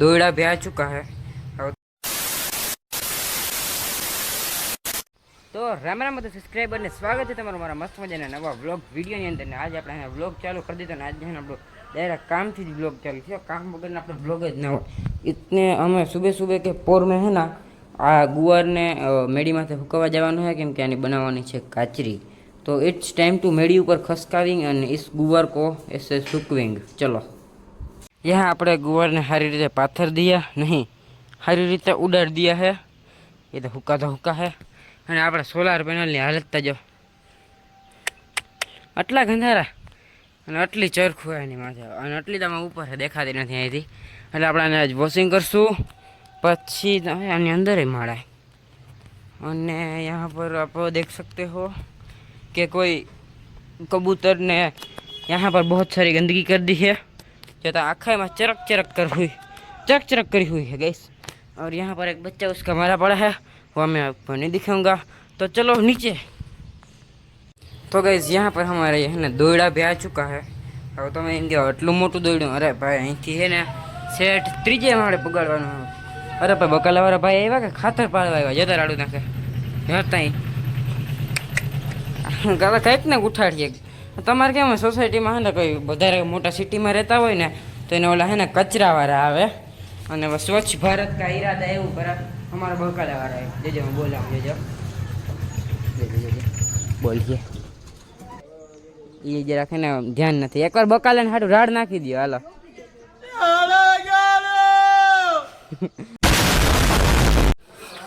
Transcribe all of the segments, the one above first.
દોયડા ભ્યા ચુકા હે. તો રામ રામ બધા સબસ્ક્રાઈબર ને સ્વાગત છે તમારું મારા મસ્ત મજાના નવા વ્લોગ વિડીયોની અંદર. ને આજે આપણે વ્લોગ ચાલુ કરી દીધો ને આજે આપણો ડાયરેક્ટ કામથી જ વ્લોગ ચાલુ થયો. કામ વગર આપણો વ્લોગ જ ના હોય. ઇતને અમે સુબહ સુબહ કે પોર મેં હે ના આ ગુવારને મેડીમાંથી હુકવવા જવાનું છે કેમ કે આની બનાવવાની છે કાચરી. તો ઇટ્સ ટાઈમ ટુ મેડી ઉપર ખસકાવિંગ અને ઇસ ગુવાર કો એસ સુકવિંગ ચલો. यहाँ આપણે ગુવારને સારી રીતે પાથર દિયા નહીં સારી રીતે ઉડાડ દિયા હે એ તો હુકા તો હુકા હે અને આપણે સોલાર પેનલની હાલત તો જો આટલા ગંધારા અને આટલી ચરખું એની માથે અને આટલી તમે ઉપર છે દેખાતી નથી અહીંથી એટલે આપણે આને આજ વોશિંગ કરશું પછી તમે આની અંદર માળાય અને यहाँ पर आप देख सकते हो कि कोई कबूतर ने यहाँ पर बहुत सारी गंदगी कर दी है जो तो आँखें में चरक चरक कर हुई चरक चरक करी हुई है गैस और यहाँ पर एक बच्चा उसका मारा पड़ा है वो मैं आपको नहीं दिखाऊंगा तो चलो नीचे तो गैस यहाँ पर हमारे है ને દોયડા બે આ ચૂકા હે હવે તમે એમ કહો આટલું મોટું દોયડું અરે ભાઈ અહીંથી છે ને શેઠ ત્રીજે માળે પગાડવાનું અરે ભાઈ બકાલાવાળા ભાઈ આવ્યા કે ખાતર પાડવા આવ્યા જતા રાડું નાખે હતા ગાલા કંઈક ને ઉઠાડીએ તમારે કેમ સોસાયટીમાં હે ને કોઈ વધારે મોટા સિટીમાં રહેતા હોય ને, તો એને ઓલા હે ને કચરાવાળા આવે. અને સ્વચ્છ ભારત કા ઈરાદા એવું કરે અમારા બકાલાવાળા આવે જોજો બોલાવ જોજો. બોલીએ એ જરાક એને ધ્યાન નથી. એકવાર બકાલે ને હાડું રાડ નાખી દો હાલો.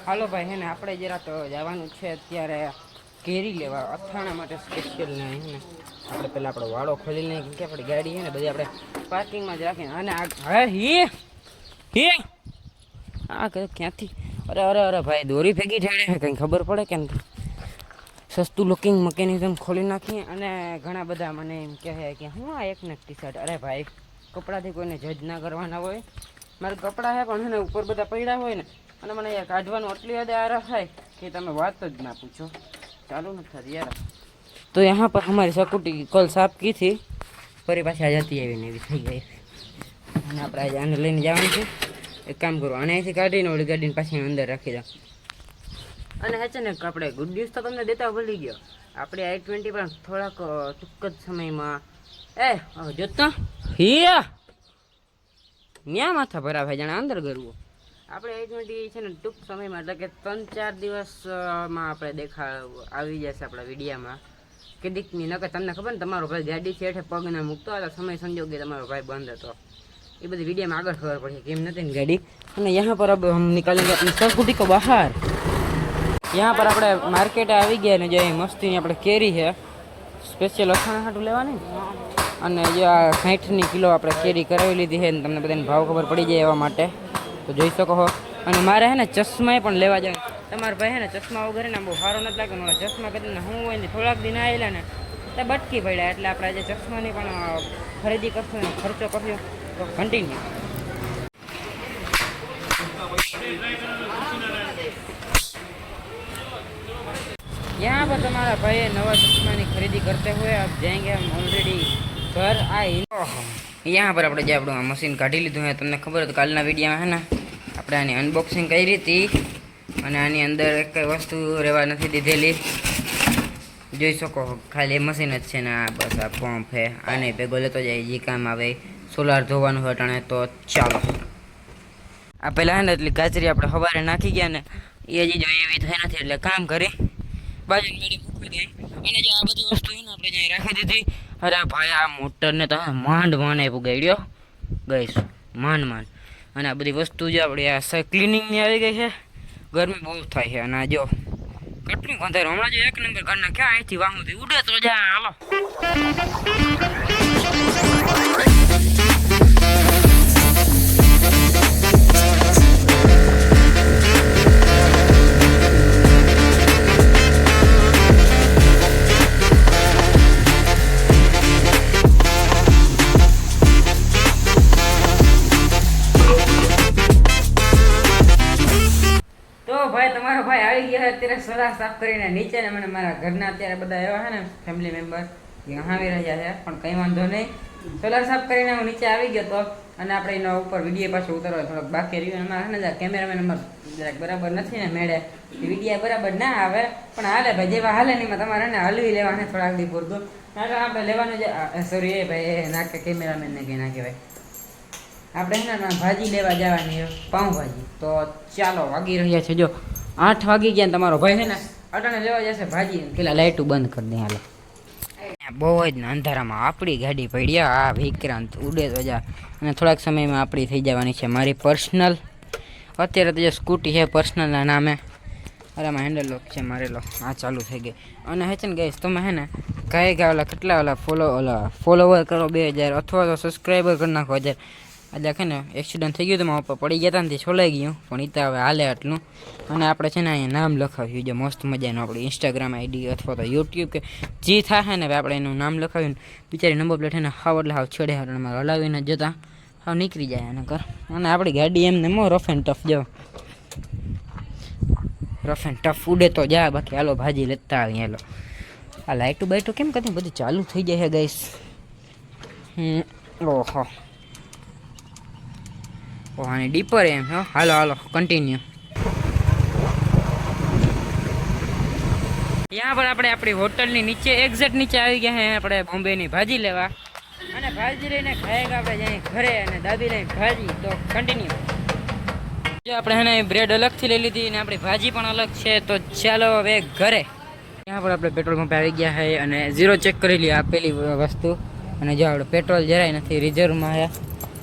હાલો ભાઈ, હે ને આપણે જરાક જવાનું છે અત્યારે. કેરી લેવા, અથાણા માટે સ્પેશિયલ ને ને. આપણે પહેલાં આપણો વાળો ખોલી લઈએ કે આપણી ગાડી છે ને બધી આપણે પાર્કિંગમાં જ રાખીએ. અને આ હે, હી? આ કયો ક્યાંથી? અરે અરે અરે, ભાઈ, દોરી ભેગી ઠેડે છે. કંઈ ખબર પડે કેમ સસ્તું લુકિંગ મિકેનિઝમ ખોલી નાખીએ અને ઘણા બધા મને એમ કહે કે, હું આ એક ને ટી શર્ટ અરે ભાઈ, કપડાથી કોઈને જજ ના કરવાના હોય. મારે કપડાં છે, પણ છે ને ઉપર બધા પડ્યા હોય ને. અને મને કાઢવાનું આટલી હદે આરા થાય કે તમે વાત જ ના પૂછો. ચાલુ નથી થતી, યાર. તો यहाँ पर हमारी स्कूटी कल साफ की थी ફરી પાછી આ જતી આવીને એવી થઈ ગઈ અને આપણે આજે આને લઈને જવાનું છે એક કામ કરો આને અહીંથી કાઢીને ઓલી ગાડીને પાછી અંદર રાખી દો અને હે છે ને કે આપણે ગુડ ન્યૂઝ તો તમને દેતા ભૂલી ગયો આપણે આઈ ટ્વેન્ટી પણ થોડાક અ, ટૂંક જ સમયમાં એ હવે જોતા હિયા ન્યા માથા ભરાવે જાણે અંદર ગરવું આપણે આઈ ટ્વેન્ટી છે ને ટૂંક સમયમાં એટલે કે ત્રણ ચાર દિવસમાં આપણે દેખા આવી જશે આપણા વિડીયામાં કે દીકની નકર તમને ખબર ને તમારો ભાઈ ગાડી છે હેઠે પગ ના મૂકતો હતો સમય સંજોગે તમારો ભાઈ બંધ હતો એ બધી વિડીયોમાં આગળ ખબર પડી કેમ નથી ને ગાડી અને यहाँ पर अब हम निकालेंगे अपनी स्कूटी को बाहर यहाँ પર આપણે માર્કેટે આવી ગયા ને જે અહીં મસ્તીની આપણે કેરી છે સ્પેશિયલ અથાણા હાટું લેવાની અને જે આ સાઠની કિલો આપણે કેરી કરાવી લીધી છે ને તમને બધાને ભાવ ખબર પડી જાય એવા માટે તો જોઈ શકો છો અને મારે હે ને ચશ્માએ પણ લેવા જાય તમારા ભાઈ હે ને ચશ્મા વગર ને આમ બહુ સારો નથી લાગે મારા ચશ્મા કરીને હું હોય ને થોડાક દિન આવેલા ને તો બટકી પડ્યા એટલે આપણે આજે ચશ્માની પણ અ, ખરીદી કરશું ને ખર્ચો કરશું તો કન્ટિન્યુ यहाँ पर तुम्हारा भाई नवा चश्मा की खरीदी करते हुए आप जाएंगे हम ऑलरेडी घर आए यहाँ પર આપણે જે આપણું આ મશીન કાઢી લીધું હે તમને ખબર હતી કાલના વિડીયોમાં હે ને આપણે આની અનબોક્સિંગ કરી હતી અને આની અંદર એક કઈ વસ્તુ રહેવા નથી દીધેલી. જોઈ શકો, ખાલી મશીન જ છે ને આ બસ, આ પંપ હે આને ભેગો લેતો જાય જે કામ આવે. સોલાર ધોવાનું હોય અટાણે તો ચાલો. આ પહેલાં હે ને એટલી ગાજરી આપણે સવારે નાખી ગયા ને એ હજી જો એવી થઈ નથી એટલે કામ કરી. બાજુ મેળી મૂકી ગઈ અને જો આ બધી વસ્તુ છે ને આપણે જ્યાં રાખી દીધી. અરે ભાઈ, આ મોટરને તો માંડ માંડ પુગાડ્યો ગઈશ, માંડ માંડ. અને આ બધી વસ્તુ જે આપણે આ ક્લિનિંગની આવી ગઈ છે. ગરમી બહુ થાય છે. અને જો, કેટલું ગંધાર હમણાં જો એક નંબર ઘરના ક્યાં અહીંથી વાહુથી ઉડે તો જા, હાલો. ભાઈ, તમારો ભાઈ આવી ગયા અત્યારે સોલા સાફ કરીને નીચે ને મને મારા ઘરના અત્યારે બધા એવા છે ને ફેમિલી મેમ્બર હાવી રહ્યા છે, પણ કંઈ વાંધો નહીં. સોલાર સાફ કરીને હું નીચે આવી ગયો તો અને આપણે એના ઉપર વીડિયો પાછો ઉતારવા થોડોક બાકી રહ્યું એમાં ને કેમેરામેન અમાર જરાક બરાબર નથી ને મેળે. વીડિયો બરાબર ના આવે, પણ હાલે ભાઈ, જેવા હાલે નહીં તમારે ને હલવી લેવાને થોડાક દી પૂરતું. આપણે લેવાનું છે સોરી એ ભાઈ, એ નાકે કેમેરામેનને કંઈ ના કહેવાય. આપણે ને ભાજી લેવા જવાની પાઉંભાજી. તો ચાલો વાગી રહ્યા છે, જો. આઠ વાગી ગયા તમારો ભાઈ છે ને, અટાણે લેવા જશે ભાજી. પેલા લાઇટું બંધ કરી દે, હાલો. બહુ જ અંધારામાં આપણી ગાડી પડી, આ વિક્રાંત ઉડે તો જા. અને થોડાક સમયમાં આપણી થઈ જવાની છે મારી પર્સનલ. અત્યારે તો જે સ્કૂટી છે પર્સનલના નામે. અરે, આમાં હેન્ડલ લોક છે મારેલો આ ચાલુ થઈ ગઈ. અને હે છે ને ગઈશ તમે હે ને કઈ ગયા ઓલા કેટલા ઓલા ફોલો, ઓલા ફોલોવર કરો બે હજાર, અથવા તો સબસ્ક્રાઈબર કરી નાખો હજાર. આજે કે ને એક્સિડન્ટ થઈ ગયું તો મારા પપ્પા પડી ગયા હતા ને તે છોલાઈ ગયું. પણ એ તો હવે હાલે આટલું. અને આપણે છે ને અહીંયા નામ લખાવ્યું જે મસ્ત મજાનું આપણી ઇન્સ્ટાગ્રામ આઈડી અથવા તો યુટ્યુબ કે જે થાય ને હવે આપણે એનું નામ લખાવ્યું બિચારી નંબર પ્લેટ એને હાવ એટલે હાવ છેડે હારણમાં હલાવીને જતા. હાવ નીકળી જાય એને કર અને આપણી ગાડી એમને મો રફ એન્ડ ટફ જો. રફ એન્ડ ટફ ઉડે તો જા, બાકી હાલો ભાજી લેતા આવી હાલો. આ લાઇટું બાઇટું કેમ કરતી બધું ચાલુ થઈ જાય છે ગાઈસ હમ, ઓહો. ઓહ આની ડીપર એમ, હો. હાલો હાલો કન્ટિન્યુ ત્યાં પર આપણે આપણી હોટલની નીચે એક્ઝેક્ટ નીચે આવી ગયા છે આપણે બોમ્બેની ભાજી લેવા. અને ભાજી લઈને ખાઈ આપણે જઈ ઘરે અને દાબી લઈને ભાજી. તો કન્ટિન્યુ જો આપણે એને બ્રેડ અલગથી લઈ લીધી અને આપણી ભાજી પણ અલગ છે, તો ચાલો હવે ઘરે. ત્યાં પર આપણે પેટ્રોલ પંપે આવી ગયા છે અને ઝીરો ચેક કરી લઈએ આપેલી વસ્તુ. અને જો આપણે પેટ્રોલ જરાય નથી રિઝર્વમાં છે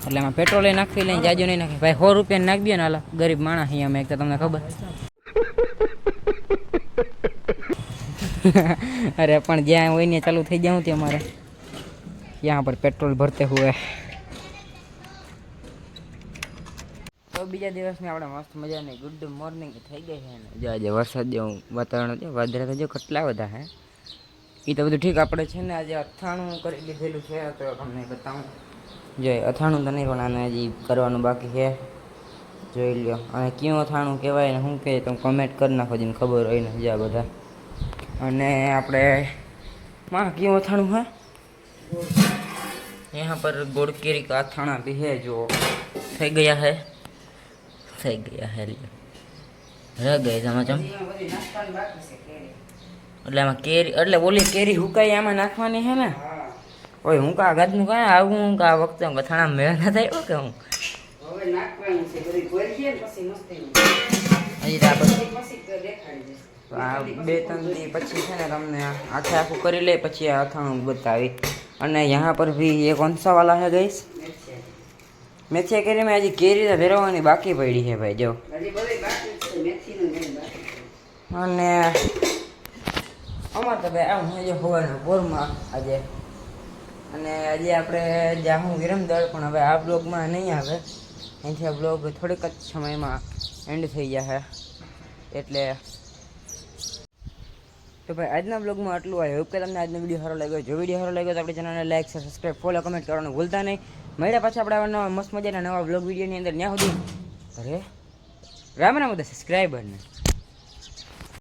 એટલે એમાં પેટ્રોલ નાખી લઈને જાજો નહીં નાખી. ભાઈ, સો રૂપિયા નાખી ને હાલા ગરીબ માણસ અહીંયા અમે એક તો તમને ખબર. અરે, પણ જ્યાં હોય ને ચાલુ થઈ જાઉં ત્યાં મારે ત્યાં પર પેટ્રોલ ભરતે હુએ. તો બીજા દિવસની આપણે મસ્ત મજાની ગુડ મોર્નિંગ થઈ ગઈ છે ને. જો આજે વરસાદ જેવું વાતાવરણ છે, વાદળા તો જો કેટલા બધા હે. એ તો બધું ઠીક, આપણે છે ને આજે અથાણું કરી લીધેલું છે, તો તમને બતાવું. जो अथाणू तो नहीं हजी करने बाकी है जो लियो अरे क्यों अथाणु कहवा शू कह तुम कमेंट कर नाखो जी खबर हो जा बदा आप क्यों अथाणु है यहाँ पर गोड़केरी का अथाणा भी है जो थी गया है थी गया है लियो रह गए समझ एट केरी एट बोली केरी हुकाई आम नाखवा है ना ઓય હું કા ગદનું કાય આવું? હું કા વખતે બથાણા મેળ ના થાય કે હું? હવે આ બે ત્રણ દી પછી છે ને તમને આખે આખું કરી લે પછી આ અથાણું બતાવી. અને યહાં પર ભી એ કોનસાવાલા હે ગઈશ મેથી કેરી મેં હજી કેરી ભેરવવાની બાકી પડી છે ભાઈ જો. અને અમારે તો ભાઈ આમ હજી હોવાનું બોરમાં આજે. અને આજે આપણે જાહું વિરમદળ પણ હવે આ બ્લોગમાં નહીં આવે. અહીંથી આ બ્લોગ થોડીક જ સમયમાં એન્ડ થઈ જશે એટલે તો ભાઈ, આજના બ્લોગમાં આટલું આવ્યું કે તમને આજનો વીડિયો સારો લાગ્યો. જો વીડિયો સારો લાગ્યો તો આપણી ચેનલને લાઈક સબસ્ક્રાઈબ ફોલો કમેન્ટ કરવાનું ભૂલતા નહીં. મળ્યા પાછા આપણે નવા મસ્ત મજાના નવા બ્લોગ વિડીયોની અંદર. ત્યાં સુધી અરે, રામ રામ બધા સબસ્ક્રાઈબરને